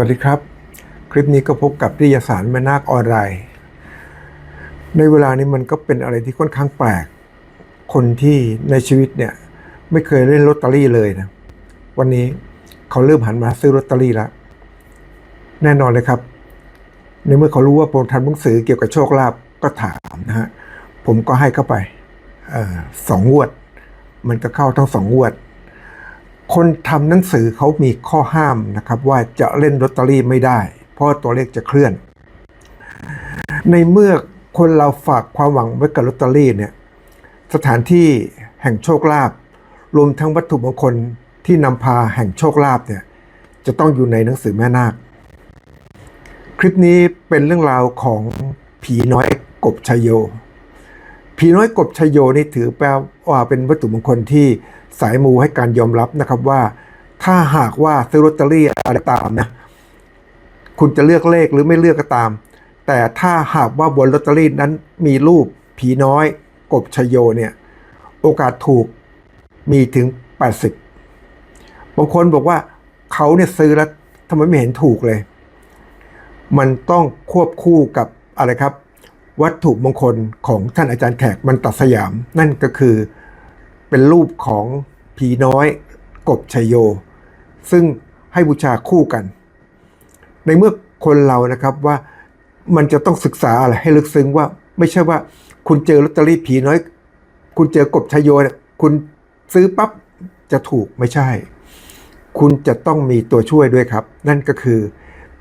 สวัสดีครับ คลิปนี้ก็พบกับนิยสารแม่นาคออนไลน์ในเวลานี้มันก็เป็นอะไรที่ค่อนข้างแปลก คนที่ในชีวิตเนี่ย ไม่เคยเล่นลอตเตอรี่เลยนะ วันนี้เขาเริ่มหันมาซื้อลอตเตอรี่แล้วแน่นอนเลยครับ ในเมื่อเขารู้ว่าโปรทำหนังสือเกี่ยวกับโชคลาภก็ถามนะฮะผมก็ให้เข้าไปอสองงวด มันก็เข้าทั้งสองงวด คนทำหนังสือเขามีข้อห้ามนะครับว่าจะเล่นลอตเตอรี่ไม่ได้ เพราะตัวเลขจะเคลื่อน ในเมื่อคนเราฝากความหวังไว้กับลอตเตอรี่เนี่ยสถานที่แห่งโชคลาภรวมทั้งวัตถุมงคลที่นำพาแห่งโชคลาภเนี่ยจะต้องอยู่ในหนังสือแม่นาค คลิปนี้เป็นเรื่องราวของผีน้อยกบชยโย ผีน้อยกบชยโยนี่ถือแปลว่าเป็นวัตถุมงคลที่ สายมูให้การยอมรับนะครับว่า ถ้าหากว่าซื้อลอตเตอรี่อะไรตามนะคุณจะเลือกเลขหรือไม่เลือกก็ตาม แต่ถ้าหากว่าบนลอตเตอรี่นั้นมีรูปผีน้อย กบชยโยเนี่ยโอกาสถูกมีถึง 80 บางคนบอกว่าเขาเนี่ยซื้อแล้วทำไมไม่เห็นถูกเลย มันต้องควบคู่กับอะไรครับ วัตถุมงคลของท่านอาจารย์แขกมันตัดสยาม นั่นก็คือเป็นรูปของ ผีน้อย กบชัยโย ซึ่งให้บูชาคู่กัน ในเมื่อคนเรานะครับว่ามันจะต้องศึกษาอะไรให้ลึกซึ้งว่า ไม่ใช่ว่าคุณเจอลอตเตอรี่ผีน้อย คุณเจอกบชัยโยเนี่ยคุณซื้อปั๊บจะถูกไม่ใช่ คุณจะต้องมีตัวช่วยด้วยครับ นั่นก็คือ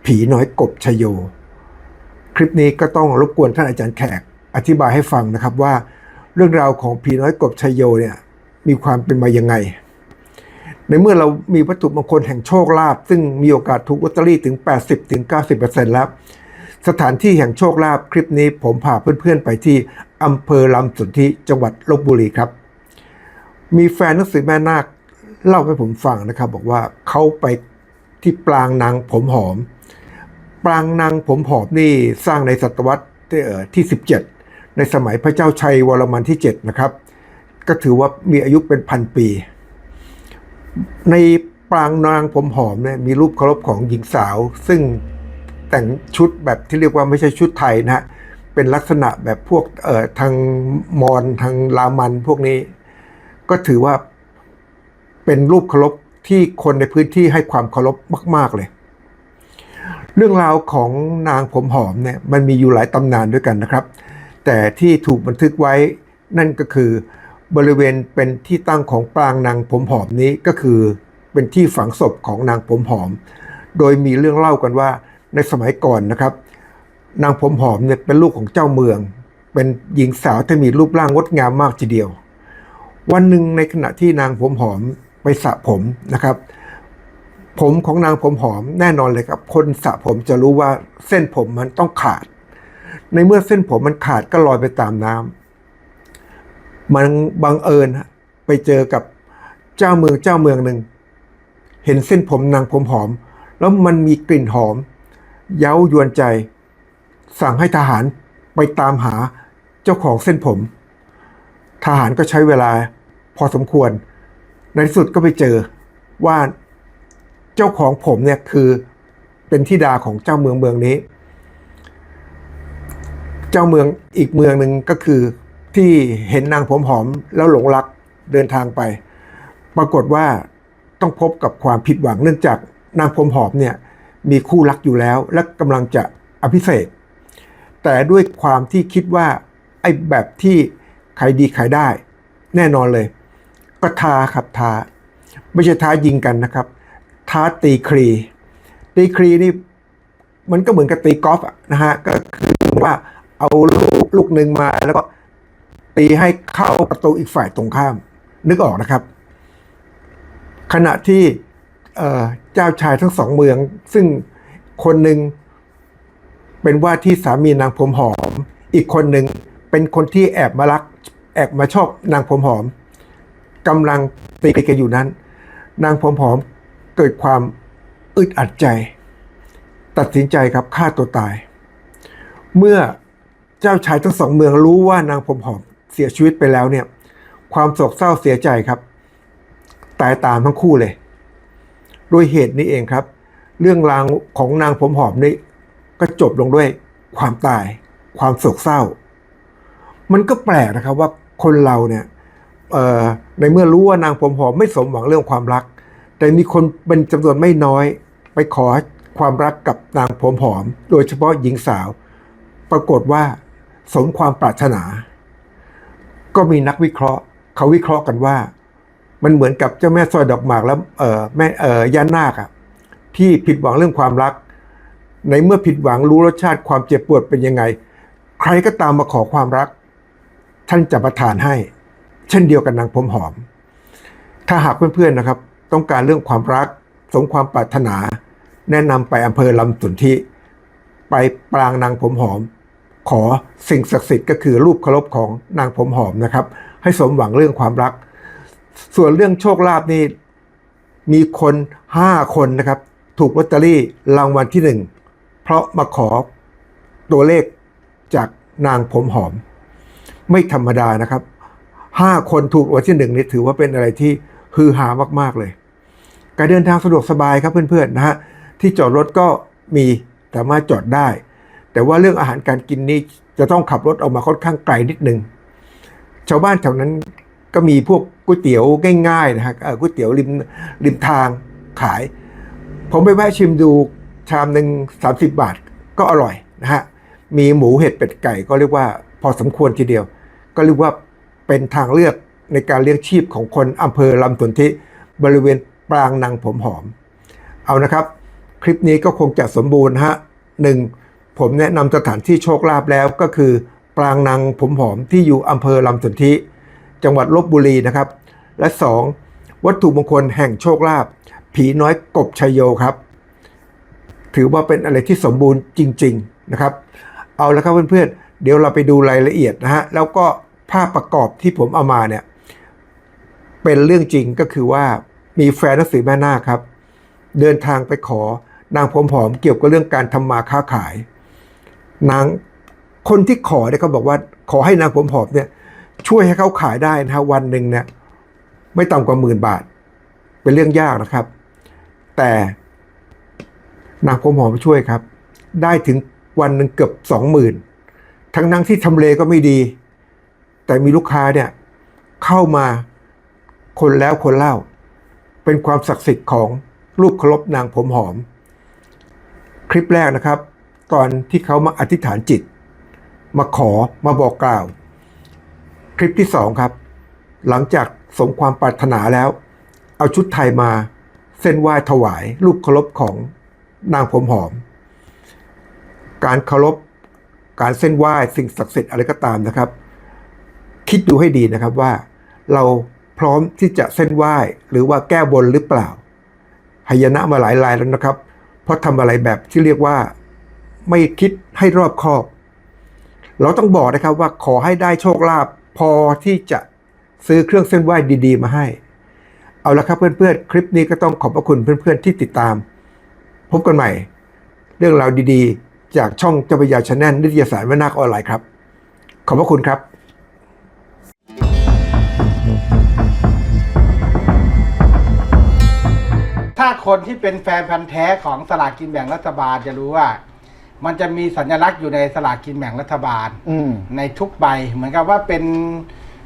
ผีน้อยกบชยโย คลิปนี้ก็ต้องรบกวนท่านอาจารย์แขกอธิบายให้ฟังนะครับว่า เรื่องราวของผีน้อยกบชยโยเนี่ย มีความเป็นมายังไง ในเมื่อเรามีวัตถุมงคลแห่งโชคลาภซึ่งมีโอกาสถูกลอตเตอรี่ถึง 80-90%แล้ว สถานที่แห่งโชคลาภคลิปนี้ผมพาเพื่อนๆไปที่อำเภอลำสนธิจังหวัดลบบุรีครับ มีแฟนหนังสือแม่นาคเล่าให้ผมฟังนะครับ บอกว่าเขาไปที่ปรางนางผมหอม ปรางนางผมหอมนี่สร้างในศตวรรษที่เอ่อที่17 ในสมัยพระเจ้าชัยวรมันที่ 7 นะครับ ก็ถือว่ามีอายุเป็นพันปี ในปรางนางผมหอมเนี่ยมีรูปเคารพของหญิงสาว ซึ่งแต่งชุดแบบที่เรียกว่าไม่ใช่ชุดไทยนะฮะเป็นลักษณะแบบพวกเอ่อทางมอญทางลามันพวกนี้ ก็ถือว่าเป็นรูปเคารพที่คนในพื้นที่ให้ความเคารพมาก ๆ เลย เรื่องราวของนางผมหอมเนี่ยมันมีอยู่หลายตำนานด้วยกันนะครับ แต่ที่ถูกบันทึกไว้นั่นก็คือ บริเวณเป็นที่ตั้งของปรางนางผมหอมนี้ก็คือเป็นที่ฝังศพของนางผมหอม โดยมีเรื่องเล่ากันว่าในสมัยก่อนนะครับ นางผมหอมเนี่ยเป็นลูกของเจ้าเมือง เป็นหญิงสาวที่มีรูปร่างงดงามมากทีเดียว วันหนึ่งในขณะที่นางผมหอมไปสระผมนะครับ ผมของนางผมหอมแน่นอนเลยครับ คนสระผมจะรู้ว่าเส้นผมมันต้องขาด ในเมื่อเส้นผมมันขาดก็ลอยไปตามน้ำ มันบังเอิญไปเจอกับเจ้าเมืองเจ้าเมืองหนึ่ง เห็นเส้นผมนางผมหอม แล้วมันมีกลิ่นหอม เย้ายวนใจ สั่งให้ทหารไปตามหาเจ้าของเส้นผม ทหารก็ใช้เวลาพอสมควร ในที่สุดก็ไปเจอว่าเจ้าของผมเนี่ยคือเป็นธิดาของเจ้าเมืองเมืองนี้ เจ้าเมืองอีกเมืองหนึ่งก็คือ ที่เห็นนางผมหอมแล้วหลงรักเดินทางไป ปรากฏว่าต้องพบกับความผิดหวังเนื่องจากนางผมหอมเนี่ยมีคู่รักอยู่แล้ว และกำลังจะอภิเษกแต่ด้วยความที่คิดว่าไอ้แบบที่ขายดีขายได้ แน่นอนเลย ก็ท้าครับท้า ไม่ใช่ท้ายิงกันนะครับ ท้าตีครี ตีครีนี่มันก็เหมือนกับตีกอล์ฟนะฮะก็คือว่าเอาลูกลูกหนึ่งมาแล้วก็ ตีให้เข้าประตูอีกฝ่ายตรงข้าม นึกออกนะครับ ขณะที่เจ้าชายทั้งสองเมือง ซึ่งคนหนึ่งเป็นว่าที่สามีนางผมหอม อีกคนหนึ่งเป็นคนที่แอบมารัก แอบมาชอบนางผมหอมกำลังตีกันอยู่นั้น นางผมหอมเกิดความอึดอัดใจ ตัดสินใจครับฆ่าตัวตาย เมื่อเจ้าชายทั้งสองเมืองรู้ว่านางผมหอม เสียชีวิตไปแล้วเนี่ย ความโศกเศร้าเสียใจครับ ตายตามทั้งคู่เลยโดยเหตุนี้เองครับ เรื่องราวของนางผมหอมนี่ก็จบลงด้วยความตาย ความโศกเศร้า มันก็แปลกนะครับว่าคนเราเนี่ยในเมื่อรู้ว่านางผมหอมไม่สมหวังเรื่องความรัก แต่มีคนเป็นจำนวนไม่น้อย ไปขอความรักกับนางผมหอม โดยเฉพาะหญิงสาว ปรากฏว่าสมความปรารถนา ก็มีนักวิเคราะห์ เขาวิเคราะห์กันว่า มันเหมือนกับเจ้าแม่สร้อยดอกหมากแล้วเออแม่เออย่านาคอะที่ผิดหวังเรื่องความรัก ในเมื่อผิดหวังรู้รสชาติความเจ็บปวดเป็นยังไง ใครก็ตามมาขอความรัก ท่านจะประทานให้ เช่นเดียวกับนางผมหอม ถ้าหากเพื่อนๆนะครับ ต้องการเรื่องความรัก สมความปรารถนา แนะนำไปอำเภอลำสุนทิไปปรางนางผมหอม ขอสิ่งศักดิ์สิทธิ์ก็คือรูปเคารพของนางผมหอมนะครับ ให้สมหวังเรื่องความรัก ส่วนเรื่องโชคลาภนี่มีคนห้าคนนะครับ ถูกลอตเตอรี่รางวัลที่หนึ่งเพราะมาขอตัวเลขจากนางผมหอม ไม่ธรรมดานะครับห้าคนถูกรางวัลที่หนึ่งนี่ถือว่าเป็นอะไรที่ฮือฮามากๆเลย การเดินทางสะดวกสบายครับเพื่อนๆนะฮะที่จอดรถก็มีสามารถจอดได้ แต่ว่าเรื่องอาหารการกินนี่จะต้องขับรถออกมาค่อนข้างไกลนิดนึง ชาวบ้านแถวนั้นก็มีพวกก๋วยเตี๋ยวง่ายๆนะฮะก๋วยเตี๋ยวริมริมทางขาย ผมไปแวะชิมดูชามหนึ่ง30 บาทก็อร่อยนะฮะ มีหมูเห็ดเป็ดไก่ก็เรียกว่าพอสมควรทีเดียว ก็เรียกว่าเป็นทางเลือกในการเลี้ยงชีพของคนอำเภอลำสนธิบริเวณปรางนางผมหอม เอานะครับ คลิปนี้ก็คงจะสมบูรณ์ฮะหนึ่ง ผมแนะนำสถานที่โชคลาภแล้วก็คือ ปรางนางผมหอมที่อยู่อำเภอลำสนธิจังหวัดลบบุรีนะครับ และสองวัตถุมงคลแห่งโชคลาภผีน้อยกบชยโยครับ ถือว่าเป็นอะไรที่สมบูรณ์จริง ๆนะครับ เอาละครับเพื่อนๆเดี๋ยวเราไปดูรายละเอียดนะฮะแล้วก็ภาพประกอบที่ผมเอามาเนี่ยเป็นเรื่องจริงก็คือว่ามีแฟนหนังสือแม่นาคครับ เดินทางไปขอนางผมหอมเกี่ยวกับเรื่องการทำมาค้าขาย นางคนที่ขอเนี่ยเขาบอกว่าขอให้นางผมหอมเนี่ย ช่วยให้เขาขายได้นะฮะวันหนึ่งเนี่ยไม่ต่ำกว่าหมื่นบาท เป็นเรื่องยากนะครับ แต่นางผมหอมช่วยครับ ได้ถึงวันหนึ่งเกือบสองหมื่นทั้งนั้นที่ทำเลก็ไม่ดี แต่มีลูกค้าเนี่ยเข้ามาคนแล้วคนเล่า เป็นความศักดิ์สิทธิ์ของรูปเคารพนางผมหอม คลิปแรกนะครับ ตอนที่เขามาอธิษฐานจิต มาขอมาบอกกล่าว คลิปที่สองครับ หลังจากสมความปรารถนาแล้ว เอาชุดไทยมา เส้นไหว้ถวายรูปเคารพของนางผมหอม การเคารพการเส้นไหว้สิ่งศักดิ์สิทธิ์อะไรก็ตามนะครับ คิดดูให้ดีนะครับว่า เราพร้อมที่จะเส้นไหว้หรือว่าแก้บนหรือเปล่าหายนะมาหลายรายแล้วนะครับ เพราะทำอะไรแบบที่เรียกว่า ไม่คิดให้รอบคอบ เราต้องบอกนะครับว่าขอให้ได้โชคลาภพอที่จะซื้อเครื่องเส้นไหว้ดี ๆ มาให้ เอาละครับเพื่อนๆ คลิปนี้ก็ต้องขอบพระคุณเพื่อนๆที่ติดตาม พบกันใหม่ เรื่องราวดีๆ จากช่องเจ้าพยาชาแนลนิตยสารวนาคออนไลน์ครับ ขอบพระคุณครับถ้าคนที่เป็นแฟนพันธ์แท้ของสลากกินแบ่งรัฐบาลจะรู้ว่า มันจะมีสัญลักษณ์อยู่ในสลากกินแบ่งรัฐบาล อืม ในทุกใบเหมือนกับว่าเป็น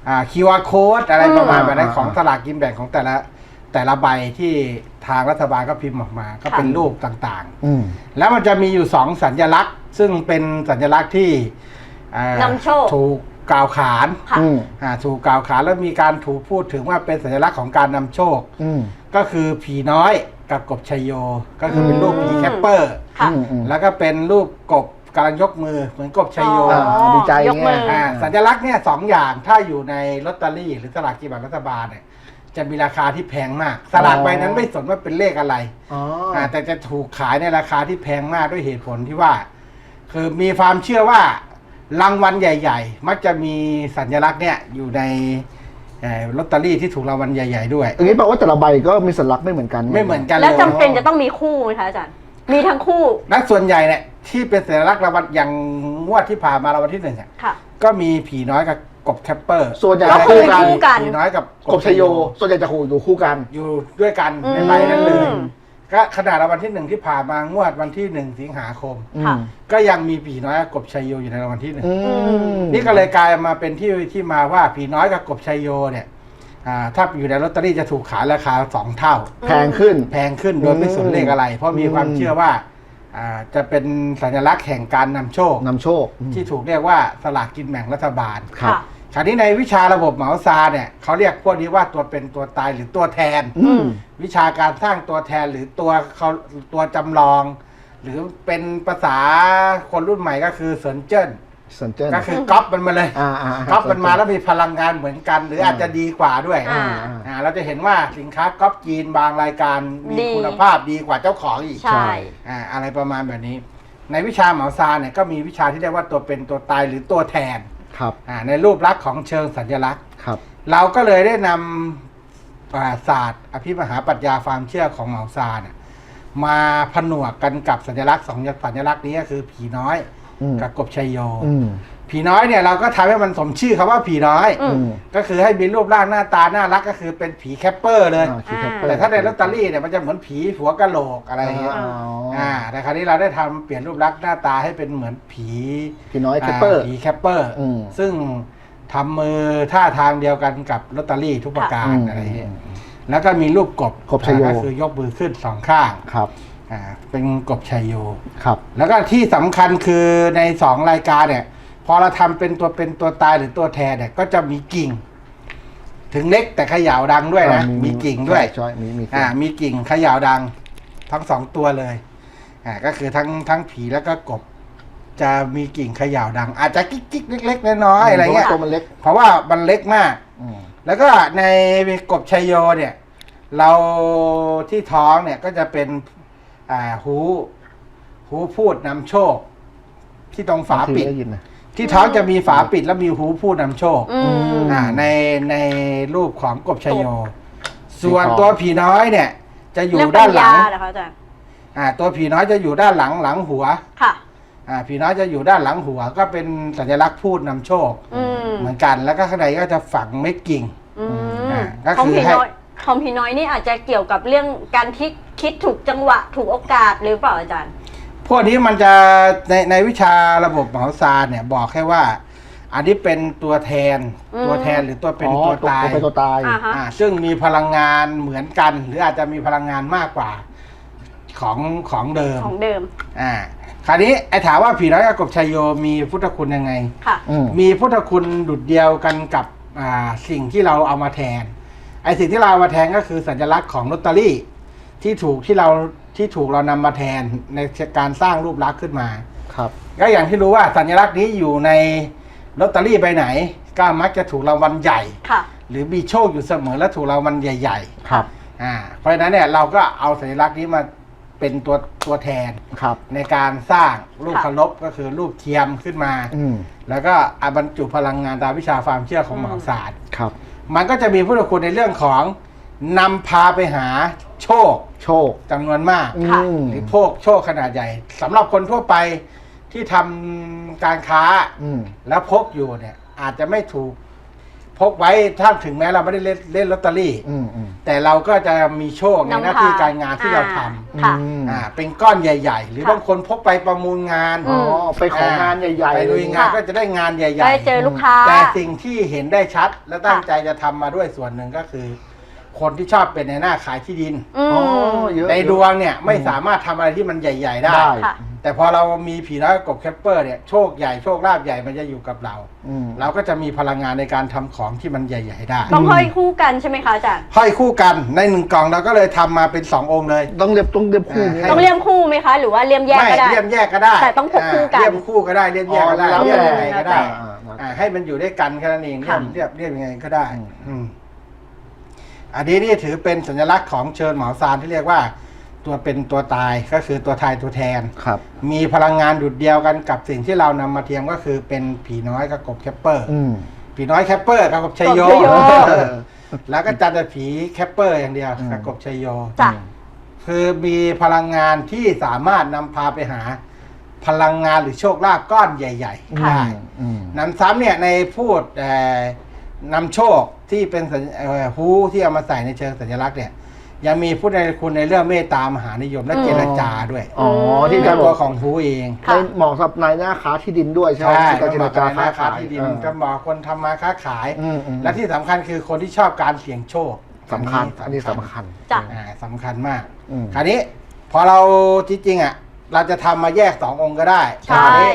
อ่า QR code อะไรประมาณอืมแบบนั้นอ่าของสลากกินแบ่งของแต่ละแต่ละใบที่ทางรัฐบาลก็พิมพ์ออกมา ก็เป็นรูปต่างอืม ๆ แล้วมันจะมีอยู่สองสัญลักษณ์ ซึ่งเป็นสัญลักษณ์ที่อ่านำโชค ถูกกล่าวขานค่ะ อืม อ่าถูกกล่าวขานแล้วมีการถูกพูดถึงว่าเป็นสัญลักษณ์ของการนำโชค อืม ก็คือผีน้อยกับกบชัยโย ก็คือเป็นรูปผีแคปเปอร์ ค่ะอืมอืมแล้วก็เป็นรูปกบกำลังยกมือเหมือนกบชัยโยอ๋อดีใจยกมือไง่าสัญลักษณ์เนี่ยสองอย่างถ้าอยู่ในลอตเตอรี่หรือสลากกินแบ่งรัฐบาลเนี่ยจะมีราคาที่แพงมาก สลากใบนั้นไม่สนว่าเป็นเลขอะไรอ๋ออ่าแต่จะถูกขายในราคาที่แพงมากด้วยเหตุผลที่ว่า คือมีความเชื่อว่ารางวัลใหญ่ ๆ มักจะมีสัญลักษณ์เนี่ยอยู่ในเอ่อลอตเตอรี่ที่ถูกรางวัลใหญ่ ๆ ด้วย อย่างนี้แปลว่าแต่ละใบก็มีสัญลักษณ์ไม่เหมือนกัน ไม่เหมือนกันเลย แล้วจำเป็นจะต้องมีคู่ไหมคะอาจารย์ มีทั้งคู่นักส่วนใหญ่เนี่ยที่เป็นสัญลักษณ์รางวัลอย่างงวดที่ผ่านมารางวัลที่หนึ่งอะค่ะ ก็มีผีน้อยกับกบแคปเปอร์ ส่วนใหญ่ก็จะคือคู่กัน คู่กัน ผีน้อยกับกบชยโย ส่วนใหญ่จะคู่อยู่คู่กัน อยู่ด้วยกันอืมในใบนั้นเลยก็ขนาดรางวัลที่หนึ่งที่ผ่านมางวดวันที่หนึ่งสิงหาคมอืค่ะมก็ยังมีผีน้อยกับกบชัยโยอยู่ในรางวัลที่หนึ่งอืมนี่ก็เลยกลายมาเป็นที่ที่มาว่าผีน้อยกับกบชัยโยเนี่ย อ่าถ้าอยู่ในลอตเตอรี่จะถูกขายราคาสองเท่า แพงขึ้น แพงขึ้นโดยไม่สนเลขอะไร เพราะมีความอืมเชื่อว่าอ่าจะเป็นสัญลักษณ์แห่งการนำโชคนำโชคอืมที่ถูกเรียกว่าสลากกินแบ่งรัฐบาลครับค่ะคราวนี้ในวิชาระบบเหมาซาเนี่ยเขาเรียกพวกนี้ว่าตัวเป็นตัวตายหรือตัวแทน อืม วิชาการสร้างตัวแทนหรือตัวเขาตัวจำลอง หรือเป็นภาษาคนรุ่นใหม่ก็คือเซินเจิ้น สนเจิ้นก็คือก๊อปมันมาเลยอ่าอ่าก๊อปมันมาแล้วมีพลังงานเหมือนกัน หรืออาจจะดีกว่าด้วยอ่า อ่าเราจะเห็นว่าสินค้าก๊อปจีนบางรายการมีดี คุณภาพดีกว่าเจ้าของอีก ใช่ อ่าอะไรประมาณแบบนี้ ในวิชาเหมาซาเนี่ยก็มีวิชาที่เรียกว่าตัวเป็นตัวตายหรือตัวแทนครับอ่าในรูปลักษณ์ของเชิงสัญลักษณ์ ครับ เราก็เลยได้นำอ่าศาสตร์ อภิมหาปรัชญาความเชื่อของเหมาซาเนี่ยมาผนวกกันกับสัญลักษณ์สองสัญลักษณ์นี้ก็คือผีน้อยอืม กับกบชัยโยอืมผีน้อยเนี่ยเราก็ทำให้มันสมชื่อคำว่าผีน้อยอืมอืมก็คือให้มีรูปร่างหน้าตาน่ารักก็คือเป็นผีแคปเปอร์เลยอ่าคิดแคปเปอร์แต่ถ้าในลอตเตอรี่เนี่ยมันจะเหมือนผีหัวกะโหลกอะไรอย่างเงี้ยอ๋ออ่อ่าแต่คราวนี้เราได้ทำเปลี่ยนรูปลักษณ์หน้าตาให้เป็นเหมือนผีพี่น้อยแคปเปอร์าผีแคปเปอร์อืมซึ่งทำมือท่าทางเดียวกันกับลอตเตอรี่ทุกประการอืมอะไรอย่างเงี้ยแล้วก็มีรูปกบกบชัยโยอ่าก็คือยกมือขึ้นสองข้างครับ อ่าเป็นกบชัยโย ครับ แล้วก็ที่สำคัญคือในสองรายการเนี่ย พอเราทำเป็นตัวเป็นตัวตายหรือตัวแทนเนี่ย ก็จะมีกิ่ง ถึงเล็กแต่เขย่าดังด้วยนะ อ่ามีกิ่งด้วย ใช่มีมีกิ่งอ่า มีกิ่งเขย่าดัง ทั้งสองตัวเลย อ่า ก็คือทั้งทั้งผีแล้วก็กบ จะมีกิ่งเขย่าดัง อาจจะกิ๊กกิ๊กเล็กๆน้อยๆอะไรเงี้ย ตัวมันเล็กเพราะว่ามันเล็กมาก อืมแล้วก็ในกบชัยโยเนี่ย เราที่ท้องเนี่ยก็จะเป็น อ่าหู หูพูดนำโชค ที่ตรงฝาปิดบงทีได้ยินนะ ที่ท้องจะมีฝาปิดแล้วมีหูพูดนำโชค อืม อ่าในในรูปของกบชัยโยกบส่วนสีทองตัวผีน้อยเนี่ย จะอยู่เรื่องด้าปันญหลัญางเหรอคะอาจารย์อ่า ตัวผีน้อยจะอยู่ด้านหลังหลังหัว ค่ะ อ่า ผีน้อยจะอยู่ด้านหลังหัว ก็เป็นสัญลักษณ์พูดนำโชค อืมเหมือนกัน แล้วก็ข้างในก็จะฝังเม็ดกิ่ง อืมอ่าก็ของคือผีให้ น้อยของผีน้อยนี่อาจจะเกี่ยวกับเรื่องการคิด คิดถูกจังหวะถูกโอกาสหรือเปล่าอาจารย์ พวกนี้มันจะในในวิชาระบบเหมาซานเนี่ยบอกแค่ว่า อันนี้เป็นตัวแทนอืม ตัวแทนหรือตัวเป็นอ๋อตัวตายเป็นตัวตาย อ่าฮะ อ่าซึ่งมีพลังงานเหมือนกัน หรืออาจจะมีพลังงานมากกว่าของของเดิมของเดิมอ่าคราวนี้ไอ้ถามว่าผีน้อยกับกบชัยโยมีพุทธคุณยังไง ค่ะ อืมมีพุทธคุณดุดเดียวกันกับอ่าสิ่งที่เราเอามาแทนไอ้สิ่งที่เราเอามาแทนก็คือสัญลักษณ์ของลอตเตอรี่ ที่ถูกที่เราที่ถูกเรานำมาแทนในการสร้างรูปลักษณ์ขึ้นมา ครับ ก็อย่างที่รู้ว่าสัญลักษณ์นี้อยู่ในลอตเตอรี่ใบไหน ก็มักจะถูกรางวัลใหญ่ ค่ะ หรือมีโชคอยู่เสมอและถูกรางวัลใหญ่ ครับ ๆ อ่า เพราะฉะนั้นเนี่ยเราก็เอาสัญลักษณ์นี้มาเป็นตัวตัวแทนครับ ในการสร้างรูปค่ะ เคารพก็คือรูปเทียมขึ้นมา อืม แล้วก็อาบรรจุพลังงานตามวิชาความเชื่อของหมอศาสตร์ ครับ มันก็จะมีพุทธคุณในเรื่องของ นำพาไปหาโชคโชคจำนวนมากอืค่ะมหรือโชคโชคขนาดใหญ่สำหรับคนทั่วไปที่ทำการค้าอืม แล้วพกอยู่เนี่ย อาจจะไม่ถูก พกไว้ถ้าถึงแม้เราไม่ได้เล่นเล่นลอตเตอรี่ อืมอืม แต่เราก็จะมีโชคในหน้าที่การงานที่เราทำค่ะ อืม อ่าเป็นก้อนใหญ่ ๆ หรือค่ะบางคนพกไปประมูลงานอ๋อไปของานใหญ่ๆ ไปลุยงานค่ะ ก็จะได้งานใหญ่ได้เจอลูกค้า แต่สิ่งที่เห็นได้ชัดและตั้งใจจะทำมาด้วยส่วนหนึ่งก็คือ คนที่ชอบเป็นในหน้าขายที่ดิน อือ๋อมเยอะในดวงเนี่ยไม่สามารถทำอะไรที่มันใหญ่ ๆ ได้ ได้ค่ะ แต่พอเรามีผีน้อยกบแคปเปอร์เนี่ยโชคใหญ่โชคลาภใหญ่มันจะอยู่กับเรา อืม เราก็จะมีพลังงานในการทำของที่มันใหญ่ ๆ ได้ต้องห้อยคู่กันใช่ไหมคะอาจารย์ห้อยคู่กันในหนึ่งกล่องเราก็เลยทำมาเป็นสององค์เลย ต้องเรียบต้องเรียบคู่อ่านี้ให้ ต้องเลี่ยมคู่ไหมคะ หรือว่าเลี่ยมแยกไม่ก็ได้ เลี่ยมแยกก็ได้แต่ต้องพกคู่กันอ่าเลี่ยมคู่ก็ได้เลี่ยมแยกก็ได้อ๋อเลี่ยมยังไงก็ได้อ่าอ่าอ่าให้มันอยู่ด้วยกันแค่นั้นเองเลี่ยค่ะมเรียบเรียบยังไงก็ได้อืม อืมอันนี้นี่ถือเป็นสัญลักษณ์ของเชิญเหมาซานที่เรียกว่า ตัวเป็นตัวตายก็คือตัวทายตัวแทน ครับ มีพลังงานดุดเดียวกันกับสิ่งที่เรานำมาเทียมก็คือเป็นผีน้อยกับกบแคปเปอร์ อืม ผีน้อยแคปเปอร์กับกบชัยโยกบชัยโย เออแล้วก็จันแต่ผีแคปเปอร์อย่างเดียวอืม กับกบชัยโย จ้ะ คือมีพลังงานที่สามารถนำพาไปหา พลังงานหรือโชคลาภก้อนใหญ่ๆได้ อืม นำซ้ำเนี่ยในพูดเอ่อนำโชค ที่เป็นสัญเอ่อฮูที่เอามาใส่ในเชิงสัญลักษณ์เนี่ยยังมีผู้ในคุณในเรื่องเมตตามหานิยมและอืมเจรจาด้วยอ๋อที่เป็อานจารย์บตัอวกของฮูเองค่ะในเหมาะสำหรับนายหน้าค้าที่ดินด้วยใช่ไหมใช่ในการเจรจาค้าค้าขายที่ดินเออจะเหมาะคนทำมาค้าขาย อืมอืมและที่สำคัญคือคนที่ชอบการเสี่ยงโชคสำคัญ อันนี้สำคัญ จ้ะ อ่าสำคัญมาก อืม คราวนี้พอเราจริงๆอะเราจะทำมาแยกสององค์ก็ได้ใช่ คราวนี้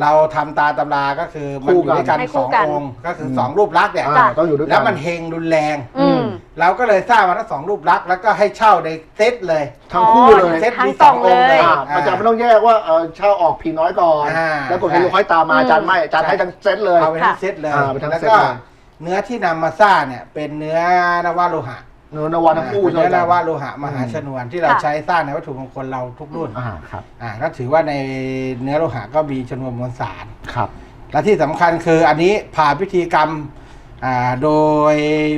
เราทำตาตำราก็คือมันอยู่ด้วยกันให้คู่สองกัน องค์ก็คือสองรูปลักษณ์เนี่ย อ่าต้องอยู่ด้วยกัน แล้วมันเฮงรุนแรง อืม เราก็เลยสร้างมาทั้งสองรูปลักษณ์แล้วก็ให้เช่าในเซตเลย ทั้งคู่เลยเซตทั้งมีกสล่อองงองค์เลเลย ยอ่ามันจะไม่ต้องแยกว่าเออเช่าออกผีน้อยก่อน อ่าแล้วกดให้ลูกค่อยตามมาอาจารย์ไม่อาจารย์ให้ทั้งเซตเลย เอาไปทั้งเซตเลยอ่าไปทั้งแล้วเซตก็เลย เนื้อที่นำมาสร้างเนี่ยเป็นเนื้อนวโลหะเนื้อนวาทั้งคู่เนใช่ไหมเนื้ออานจาโลหะมหาชนวนที่เราใช้สร้างในวัตถุมงคลเราทุกรุ่นอ่าครับอ่าก็ถือว่าในเนื้อโลหะก็มีชนวนมวลสารครับ และที่สำคัญคืออันนี้ผ่านพิธีกรรมอ่าโดย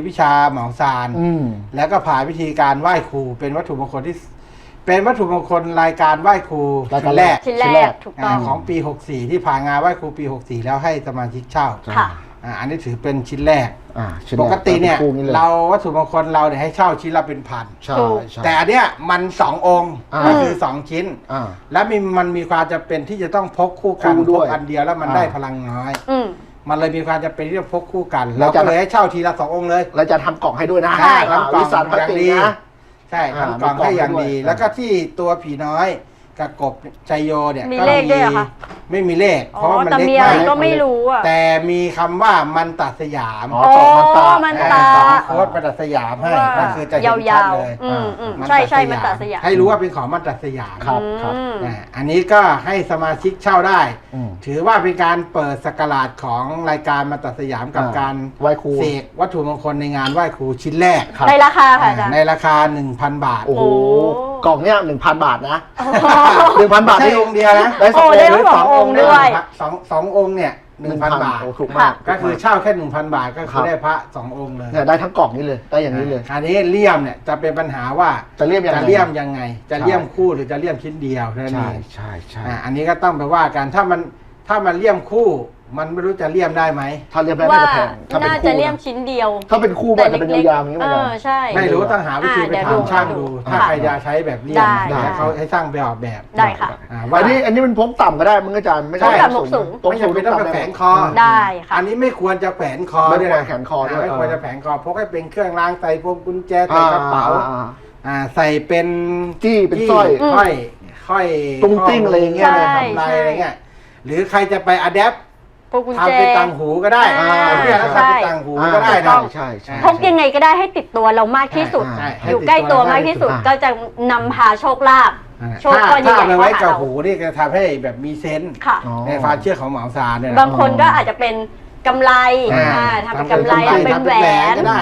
วิชาเหมาซานอืแล้วก็ผ่านพิธีการไหว้ครูเป็นวัตถุมงคลที่เป็นวัตถุมงคลรายการไหว้ครูชุการดแรกชิ้นแรกถูกต้องของปี 64 ที่ผ่านงานไหว้ครูปี 64 แล้วให้สมาชิกเช่า อ่าอันนี้ถือเป็นชิ้นแรก อ่าชิ้นปแรกติเนี่ย คู่นี้เลยเราวัตถุมงคลเราเนี่ยให้เช่าชิ้นละเป็นพัน ใช่ถูกใช่ แต่อันเนี้ยมันสององค์อ่า ก็คือสองชิ้น อ่า แล้วมีมันมีความจำเป็นที่จะต้องพกคู่กันคู่พด้กวยอันเดียวแล้วมันอ่า ได้พลังน้อย อืม มันเลยมีความจำเป็นที่จะพกคู่กันแล้เราวจะก็เลยให้เช่าทีละสององค์เลยแล้วจะทำกล่องให้ด้วยนะใช่อ่าทำกล่องวิสานพลาสติกอย่างดี นะ ใช่อ่าทำกล่องมีกล่องให้อย่างให้ด้วยดีอ่าแล้วก็ที่ตัวผีน้อย กับกบชัยโยเนี่ยมีก็เลขด้วยเหรอคะไม่มีเลข เพอ๋อราะว่ามันแต่เล็กมีอะไรมากก็ไม่รู้อะแต่มีคำว่ามันตัดสยามอ๋อโอ้ต่อมันตามันตาอ่โค้ดมันตัดสยามให้ว่าก็คือจะเห็นชัดยาวเลยๆอืมอืมมันใช่ใช่ตัดมันตัดสยามให้รู้ว่าเป็นของมันตัดสยามครับครับอืมอ่าอันนี้ก็ให้สมาชิกเช่าได้อืมถือว่าเป็นการเปิดสกราชของรายการมาตัดสยามกับอ่าการไหว้ครูเสกวัตถุมงคลในงานไหว้ครูชิ้นแรกครับในราคาค่ะอาจารย์ในราคา 1,000 บาทโอ้โหโอ้ กล่องเนี้ยหนึ่งพันบาทนะหนึ่งพันบาทไม่นี่ใช่องค์เดียวนะได้สองโอ้ได้องค์ทั้งสององค์ด้วยสองสององค์เนี่ยหนึ่งพันบาทโอ้ถูกมาก ก็คือเช่าแค่หนึ่งพันบาทก็คคืรัอบ ได้พระสององค์เลยเนี่ยได้ทั้งกล่องนี้เลยได้อย่างนี้เลย อันนี้เลี่ยมเนี่ยจะเป็นปัญหาว่าจะเลี่ยมยังไง จะเลี่ยมยังไง จะใช่เลี่ยมคู่หรือจะเลี่ยมชิ้นเดียวเท่านั้นใช่เองใช่ใช่ อ่าอันนี้ก็ต้องไปว่ากันถ้ามันถ้ามันเลี่ยมคู่ มันไม่รู้จะเลี่ยมได้ไหม ถ้าเลี่ยมได้ว่าน่าจะแพงถ้าเป็นน่าคู่จะเลี่ยมนะชิ้นเดียวถ้าเป็นคู่มันจะเป็นแต่ล็กๆยาวๆอย่างนี้มันเอจะอใช่ ไม่รู้ต้องหาวิธีอ่าไปเดี๋ยวถามดูช่างดู ค่ะถ้าใครจะใช้แบบเลี่ยมได้ นะเขาให้ช่างไปออกแบบได้ค่ะ อ่าว่าอันนี้ อันนี้มันพกต่ำก็ได้มึงอาจารย์ไม่ใช่ใช่ต่ำหกสูงตรงไม่สูงจำเป็นต้องไปแฝงคอ ได้ค่ะ อันนี้ไม่ควรจะแขวนคอไม่ด้วยควรนะแขวนคอด้วยาไม่ควรจะแขวนคอพกให้เป็นเครื่องรางใส่พวงกุญแจใส่อ่ากระเป๋า อ่าอ่าใส่เป็นจี้เป็นสร้อยค่อยค่อยตุ้งติ้งอะไรอย่างเงี้ยใช่ใช่ทำลายอะไรเงี้ยหรือใครจะไปอัดแอป พวกกุญแจ ทำเป็นตังหูก็ได้อ่า เนี่ยแล้วทำเป็นตังหูก็ได้ใช่นะ ใช่ใช่ พกยังไงก็ได้ให้ติดตัวเรามากที่สุด ใช่ให้อยู่ติดใกล้ตัวตัวมากที่สุดอ่าก็จะนำพาโชคลาภอ่าโชคถ้าก้อนใหถ้าญ่เอาไปๆไว้เข้ากับหาหูเรานี่ก็ทำให้แบบมีเซนส์ค่ะ อ๋อ ในความเชื่อของเหมาซานเนี่ยนะ บางคนก็อาจจะเป็นกำไรอ่า อ่าทำเป็นกำไรทำเป็นทำเป็นแหวทำเป็นแหวนนก็ได้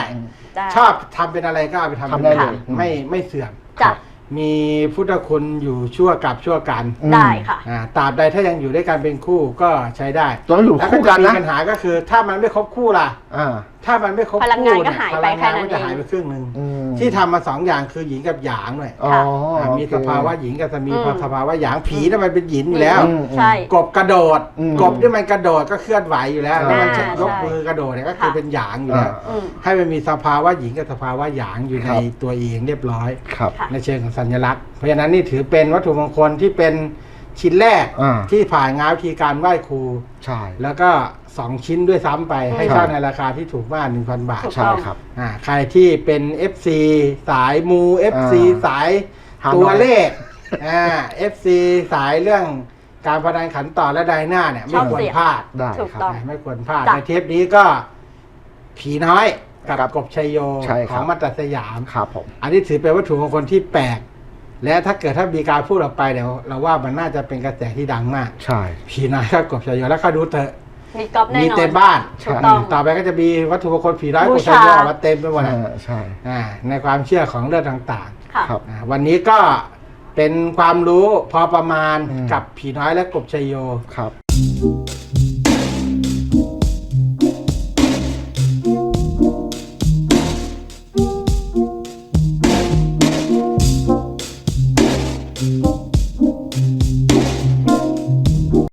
ได้ ชอบทำเป็นอะไรก็เอาไปทำทำได้เป็นเลย ไม่ไม่เสื่อมจ้ะ มีพุทธคุณอยู่ชั่วกับชั่วกันอืม ได้ค่ะ อ่าตราบใดถ้ายังอยู่ด้วยกันเป็นคู่ก็ใช้ได้ต้องอยู่แล้วคู่กันจะมีนะปัญหาก็คือ ถ้ามันไม่ครบคู่ล่ะ อ่า ถ้ามันไม่ครบพลังงานก็เหายไปพลังแค่งานนั้นก็จะเองหายไปครึ่งหนึ่ง อืม ที่ทำมาสองอย่างคือหญิงกับหยางด้วยอ๋ออ่ามีโอเคสภาวะหญิงกับสมีอืม สภาวะหยางผีน่ะมันเป็นหญิงอยู่แล้ว อืม ใช่ กบกระโดด อืมกบที่มันกระโดดก็เคลื่อนไหวอยู่แล้วอ่าแล้วมันใช่ยกมือกระโดดเนี่ยก็คือค่ะ เป็นหยางอยู่แล้วอืม ให้มันมีสภาวะหญิงกับสภาวะหยางอยู่คในรับ ตัวเองเรียบร้อย ครับ ค่ะ ในเชิงของสัญลักษณ์ เพราะฉะนั้นนี่ถือเป็นวัตถุมงคลที่เป็นชิ้นแรกอ่า ที่ผ่านงานวิธีการไหว้ครู ใช่ แล้วก็ สองชิ้นด้วยซ้ำไปให้ใช่เช่าในราคาที่ถูกมาก1,000 บาทถูก ใช่ครับ อ่าใครที่เป็น FC สายมู FC อ่าสายหาหน่อยตัวเลขอ่า FC สายเรื่องการพนันขันต่อและไดหน้าเนี่ยชไม่อบควรเสี่ยงพลาด ได้ถูกครับ ต้อง ไม่ควรพลาด จ้ะ ในเทปนี้ก็ผีน้อยกับครับกบชัยโยใช่ขครับ องมัตตสยาม ครับผม อันนี้ถือเป็นวัตถุมงคลที่แปลก และถ้าเกิดถ้ามีการพูดออกไปเดี๋ยวเราว่ามันน่าจะเป็นกระแสที่ดังมาก ใช่ ผีน้อยกับกบชัยโยแล้วก็ดูเถอะ มีก๊อปแน่มีนอนเต็มบ้าน ถูกต้อง ต่อไปก็จะมีวัตถุมงคลผีน้อยบูกบชาชัยโยออกมาเต็มไปหมดใช่อะใช่อ่าในความเชื่อของเรื่องต่างค่ะ ครับๆอ่าวันนี้ก็เป็นความรู้พอประมาณอืม กับผีน้อยและกบชัยโย ครับ